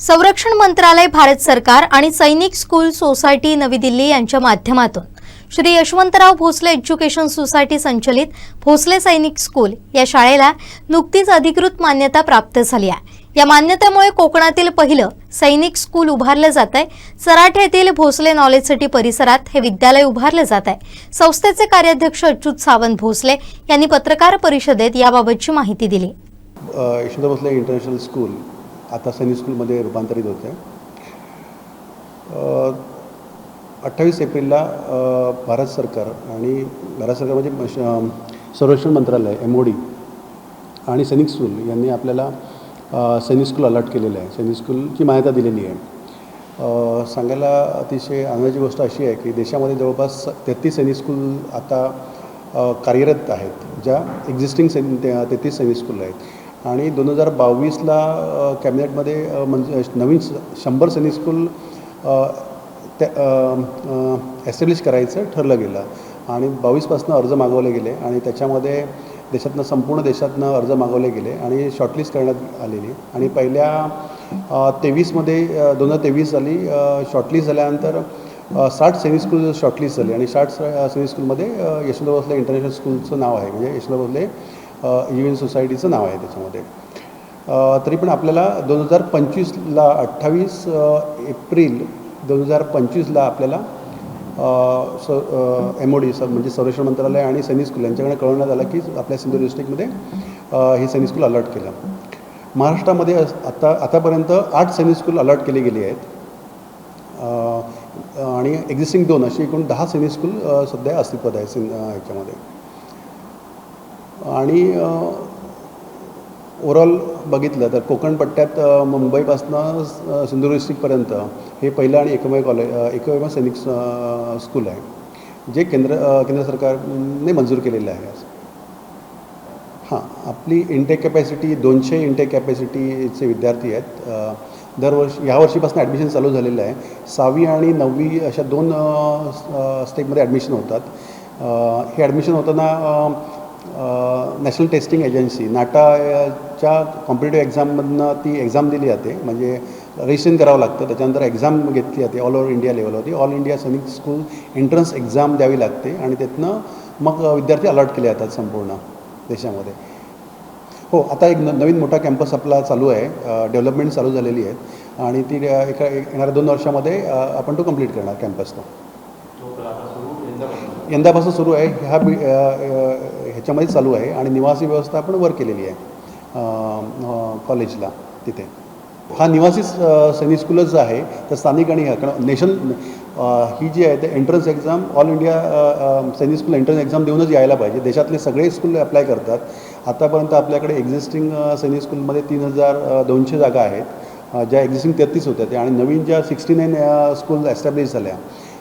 संरक्षण मंत्रालय भारत सरकार आणि सैनिक स्कूल सोसायटी नवी दिल्ली यांच्या माध्यमातून. श्री यशवंतराव भोसले एज्युकेशन सोसायटी संचलित भोसले सैनिक स्कूल या शाळेला नुकतीच अधिकृत मान्यता प्राप्त झाली आहे. या मान्यतेमुळे कोकणातील पहिलं सैनिक स्कूल उभारलं जात आहे सराठ येथील भोसले नॉलेज सिटी परिसरात हे विद्यालय उभारलं जात आहे संस्थेचे कार्याध्यक्ष अच्युत सावंत भोसले यांनी पत्रकार परिषदेत याबाबतची माहिती दिली. यशवंत भोसले इंटरनॅशनल स्कूल आता सनी स्कूलमध्ये रूपांतरित होते. अठ्ठावीस एप्रिलला भारत सरकार आणि भारत सरकार म्हणजे संरक्षण मंत्रालय एम ओ डी आणि सैनिक स्कूल यांनी आपल्याला सैनिक स्कूल अलॉट केलेलं आहे. सैनिक स्कूलची मान्यता दिलेली आहे. सांगायला अतिशय आनंदाची गोष्ट अशी आहे की देशामध्ये जवळपास तेहतीस सैनिक स्कूल आता कार्यरत आहेत ज्या एक्झिस्टिंग सैन तेहतीस सैनिक स्कूल आहेत. आणि दोन हजार बावीसला कॅबिनेटमध्ये म्हणजे नवीन शंभर सैनिक स्कूल त्या एस्टॅब्लिश करायचं ठरलं गेलं. आणि बावीसपासून अर्ज मागवले गेले आणि त्याच्यामध्ये देशातनं संपूर्ण देशातनं अर्ज मागवले गेले आणि शॉर्टलिस्ट करण्यात आलेली. आणि पहिल्या तेवीसमध्ये दोन हजार तेवीस साली शॉर्टलिस्ट झाल्यानंतर साठ सैनिक स्कूल शॉर्टलिस्ट झाली. आणि साठ स- सैनिक स्कूलमध्ये यशवंत भोसले इंटरनॅशनल स्कूलचं नाव आहे. म्हणजे यशवंत भोसले युएन सोसायटीचं नाव आहे त्याच्यामध्ये. तरी पण आपल्याला दोन हजार पंचवीसला अठ्ठावीस एप्रिल दोन हजार पंचवीसला आपल्याला स एम ओ डी म्हणजे संरक्षण मंत्रालय आणि सैनिक स्कूल यांच्याकडे कळवण्यात आलं की आपल्या सिंधुदुर्ग डिस्ट्रिक्टमध्ये हे सैनिक स्कूल अलर्ट केलं. महाराष्ट्रामध्ये अस- आता आतापर्यंत आठ सैनिक स्कूल अलर्ट केली गेली आहेत. आणि एक्झिस्टिंग दोन अशी एकूण दहा सैनिक स्कूल सध्या अस्तित्वात आहे सिं याच्यामध्ये ह्याच्यामध्ये. आणि ओव्हरऑल बघितलं तर कोकण पट्ट्यात मुंबईपासनं सिंधुदुर्ग डिस्ट्रिक्टपर्यंत हे पहिलं आणि एकमेव कॉलेज एकमेव सैनिक स्कूल आहे. जे केंद्र केंद्र सरकारने मंजूर केलेलं आहे. हां आपली इंटेक कॅपॅसिटी दोनशे इंटेक कॅपॅसिटीचे विद्यार्थी आहेत. दरवर्षी ह्या वर्षीपासून ॲडमिशन चालू झालेलं आहे. सहावी आणि नववी अशा दोन स्टेपमध्ये ॲडमिशन होतात. हे ॲडमिशन होताना नॅशनल टेस्टिंग एजन्सी नाटाच्या कॉम्पिटेटिव्ह एक्झाममधनं ती एक्झाम दिली जाते. म्हणजे रजिस्ट्रेशन करावं लागतं. त्याच्यानंतर एक्झाम घेतली जाते. ऑल ओव्हर इंडिया लेवलवरती all India Sainik school entrance exam द्यावी लागते. आणि त्यातनं मग विद्यार्थी अलॉट केले जातात संपूर्ण देशामध्ये. हो आता एक नवीन मोठा कॅम्पस आपला चालू आहे. डेव्हलपमेंट चालू झालेली आहे. आणि ती एका येणाऱ्या दोन वर्षामध्ये आपण तो कंप्लीट करणार कॅम्पस तो. यंदापासून सुरू आहे. ह्या बी ह्याच्यामध्ये चालू आहे आणि निवासी व्यवस्था आपण वर केलेली आहे कॉलेजला तिथे. हा निवासी सैनिक स्कूलच आहे. तर स्थानिक आणि कारण नेशन ही जी आहे ते entrance exam all India Sainik school entrance exam देऊनच यायला पाहिजे. देशातले सगळे स्कूल अप्लाय करतात. आतापर्यंत आपल्याकडे एक्झिस्टिंग सैनिक स्कूलमध्ये तीन हजार दोनशे जागा आहेत. ज्या एक्झिस्टिंग तेहतीस होत्या त्या आणि नवीन ज्या सिक्स्टी नाईन स्कूल एस्टॅब्लिश झाल्या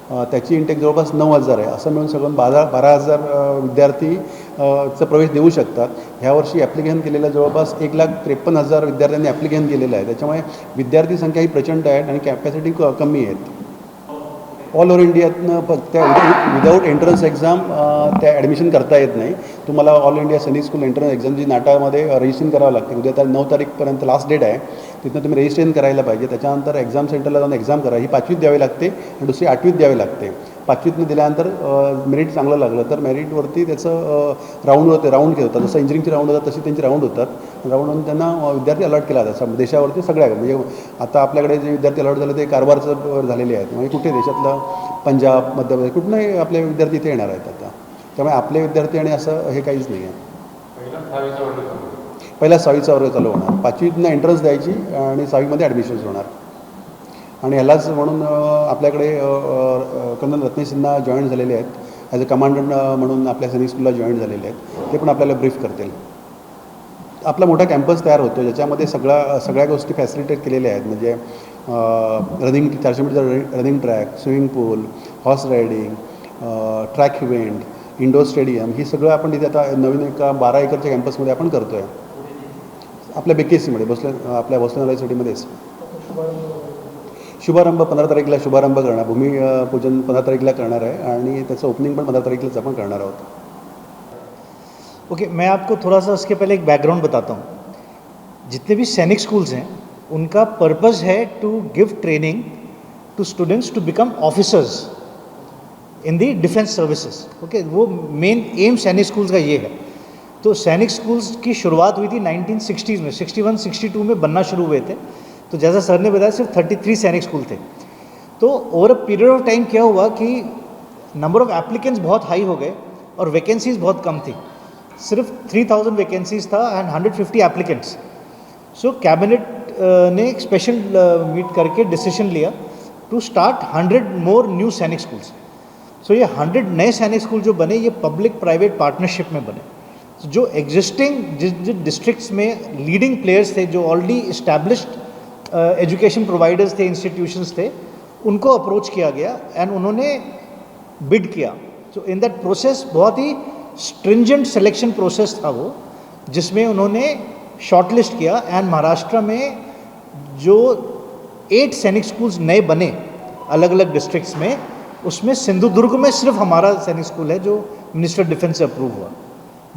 त्याची इंटेक जवळपास नऊ हजार आहे. असं मिळून सगळं बारा बारा हजार विद्यार्थी अ, चा प्रवेश देऊ शकतात. ह्या वर्षी ॲप्लिकेशन केलेलं जवळपास एक लाख त्रेपन्न हजार विद्यार्थ्यांनी ॲप्लिकेशन केलेलं आहे. त्याच्यामुळे विद्यार्थी संख्या ही प्रचंड आहे आणि कॅपॅसिटी क कमी आहेत. ऑल ओव्हर इंडियातनं फक्त विदाऊट एंट्रन्स एक्झाम त्या ॲडमिशन करता येत नाही. तुम्हाला all India Sainik school entrance exam जी नाटामध्ये रजिस्ट्रेशन करावं लागते. उद्या तर नऊ तारीखपर्यंत लास्ट डेट आहे. तिथनं तुम्ही रजिस्ट्रेशन करायला पाहिजे. त्याच्यानंतर एक्झाम सेंटरला जाऊन एक्झाम करा. ही पाचवीत द्यावी लागते आणि दुसरी आठवीत द्यावी लागते. पाचवीतनं दिल्यानंतर मेरिट चांगलं लागलं तर मेरिटवरती त्याचं राऊंड होते राऊंड घेतात जसं इंजिनिअरिंगचे राऊंड होतात तशी त्यांचे राऊंड होतात. राऊंड होऊन त्यांना विद्यार्थी अलॉट केला जातात. देशावरती सगळ्या म्हणजे आता आपल्याकडे जे विद्यार्थी अलॉट झाले ते कारभारचं झालेले आहेत. म्हणजे कुठे देशातलं पंजाब मध्य प्रदेश कुठूनही आपले विद्यार्थी इथे येणार आहेत आता. त्यामुळे आपले विद्यार्थी आणि असं हे काहीच नाही आहे. पहिला सहावीचा वर्ग चालू होणार. पाचवीतनं एंट्रन्स द्यायची आणि सहावीमध्ये ॲडमिशन्स होणार. आणि ह्यालाच म्हणून आपल्याकडे अ, अ, कर्नल रत्ने सिन्हा जॉईन झालेले आहेत. ॲज अ कमांडंट म्हणून आपल्या सैनिक स्कूलला जॉईन झालेले आहेत. ते पण आपल्याला ब्रीफ करतील. आपला मोठा कॅम्पस तयार होतो ज्याच्यामध्ये सगळा सगळ्या गोष्टी फॅसिलिटेट केलेल्या आहेत. म्हणजे रनिंग चारशे metre running track swimming pool horse riding track event indoor stadium ही सगळं आपण तिथे आता नवीन एका बारा एकरच्या कॅम्पसमध्ये आपण करतो आहे आपल्या बेकेसीमध्ये बसल्या आपल्या भोसले युनिव्हर्सिटीमध्येच शुभारंभ पंधरा तारीखला शुभारंभ करणार भूमी पूजन पंधरा तारीखला करणार आहे आणि त्याचं ओपनिंग पण पंधरा तारीखलाच आपण करणार आहोत. ओके मैं आपको थोड़ा सा उसके पहले एक बैकग्राउंड बताता हूँ. जितने भी सैनिक स्कूल्स हैं उनका पर्पज है to give training to students to become officers in the defence services okay वो मेन एम सैनिक स्कूल्स का ये है। तो सैनिक स्कूल्स की शुरुआत हुई थी 1960s में 61 62 में बनना शुरू हुए थे। तो जैसा सर ने बताया, सिर्फ़ 33 सैनिक स्कूल थे। तो over a period of time क्या हुआ कि नंबर ऑफ़ एप्लीकेंट्स बहुत हाई हो गए और वैकेंसीज बहुत कम थी। सिर्फ़ 3000 वैकेंसीज था एंड 150 एप्लीकेंट्स सो कैबिनेट ने एक स्पेशल मीट करके डिसीज़न लिया to start 100 more new Sainik schools so ये 100 नए सैनिक स्कूल जो बने ये पब्लिक प्राइवेट पार्टनरशिप में बने। So, जो एग्जिस्टिंग जिस जिस डिस्ट्रिक्ट्स में लीडिंग प्लेयर्स थे जो ऑलरेडी इस्टेब्लिश्ड एजुकेशन प्रोवाइडर्स थे इंस्टीट्यूशंस थे उनको अप्रोच किया गया एंड उन्होंने बिड किया। सो इन दैट प्रोसेस बहुत ही स्ट्रिंजेंट सिलेक्शन प्रोसेस था वो जिसमें उन्होंने शॉर्टलिस्ट किया एंड महाराष्ट्र में जो एट सैनिक स्कूल्स नए बने अलग अलग डिस्ट्रिक्ट्स में उसमें सिंधुदुर्ग में सिर्फ़ हमारा सैनिक स्कूल है जो मिनिस्टर डिफेंस से अप्रूव हुआ।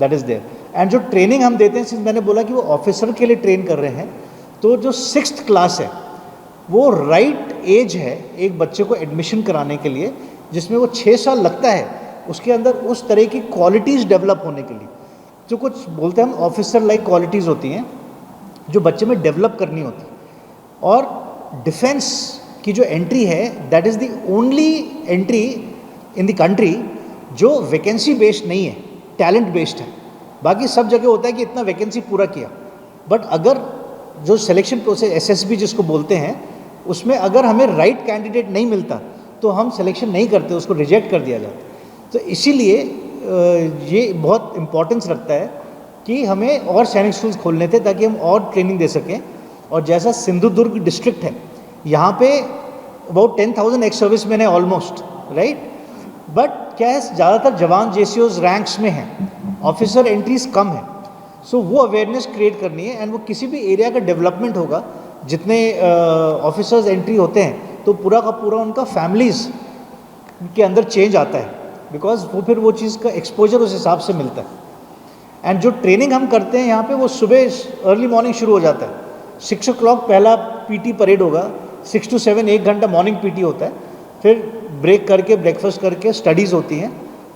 दैट इज़ देयर एंड जो ट्रेनिंग हम देते हैं सिंस मैंने बोला कि वो ऑफिसर के लिए ट्रेन कर रहे हैं तो जो सिक्स क्लास है, वो राइट right एज है एक बच्चे को एडमिशन कराने के लिए, जिसमें वो छः साल लगता है, उसके अंदर उस तरह की क्वालिटीज़ डेवलप होने के लिए। जो कुछ बोलते हैं हम ऑफिसर लाइक क्वालिटीज़ होती हैं, जो बच्चे में डेवलप करनी होती और डिफेंस की जो एंट्री है that is the only entry in the country जो वैकेंसी बेस्ड नहीं है टैलेंट बेस्ड है। बाकी सब जगह होता है कि इतना वैकेंसी पूरा किया। बट अगर जो सिलेक्शन प्रोसेस एसएसबी जिसको बोलते हैं, उसमें अगर हमें राइट right कैंडिडेट नहीं मिलता तो हम सिलेक्शन नहीं करते, उसको रिजेक्ट कर दिया जाता तो इसीलिए ये बहुत इम्पोर्टेंस रखता है कि हमें और सैनिक स्कूल्स खोलने थे ताकि हम और ट्रेनिंग दे सकें। और जैसा सिंधुदुर्ग डिस्ट्रिक्ट है यहाँ पे about ten thousand ex serviceman है ऑलमोस्ट राइट बट क्या है ज़्यादातर जवान जे रैंक्स में हैं ऑफिसर एंट्रीज कम है। सो so, वो अवेयरनेस क्रिएट करनी है एंड वो किसी भी एरिया का डेवलपमेंट होगा। जितने ऑफिसर्स uh, एंट्री होते हैं तो पूरा का पूरा उनका फैमिलीज़ के अंदर चेंज आता है। बिकॉज़ वो फिर वो चीज़ का एक्सपोजर उस हिसाब से मिलता है। एंड जो ट्रेनिंग हम करते हैं यहाँ पे वो सुबह अर्ली मॉर्निंग शुरू हो जाता है। सिक्स ओ क्लॉक पहला पीटी परेड होगा। सिक्स टू सेवन, एक घंटा मॉर्निंग पीटी होता है। फिर ब्रेक करके ब्रेकफास्ट करके स्टडीज़ होती हैं।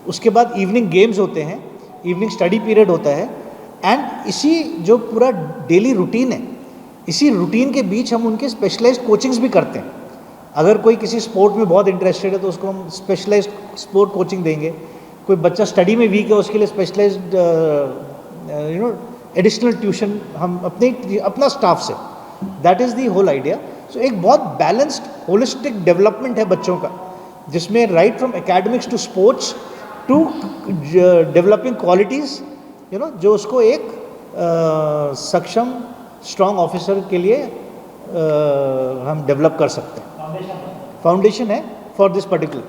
उसके बाद इवनिंग गेम्स होते हैं। इवनिंग स्टडी पीरियड होता है। एंड इसी जो पूरा डेली रूटीन है, इसी रूटीन के बीच हम उनके स्पेशलाइज कोचिंग्स भी करते हैं। अगर कोई किसी स्पोर्ट में बहुत इंटरेस्टेड है तो उसको हम स्पेशलाइज स्पोर्ट कोचिंग देंगे। कोई बच्चा स्टडी में वीक है, उसके लिए specialise you know additional tuition हम अपने, अपना staff say. That is the whole idea so एक बहुत बैलेंस्ड होलिस्टिक डेवलपमेंट है बच्चों का जिसमें right from academics to sports to developing qualities you know जो उसको एक आ, सक्षम स्ट्रांग ऑफिसर के लिए आ, हम डेवलप कर सकते हैं। फाउंडेशन है। For this particular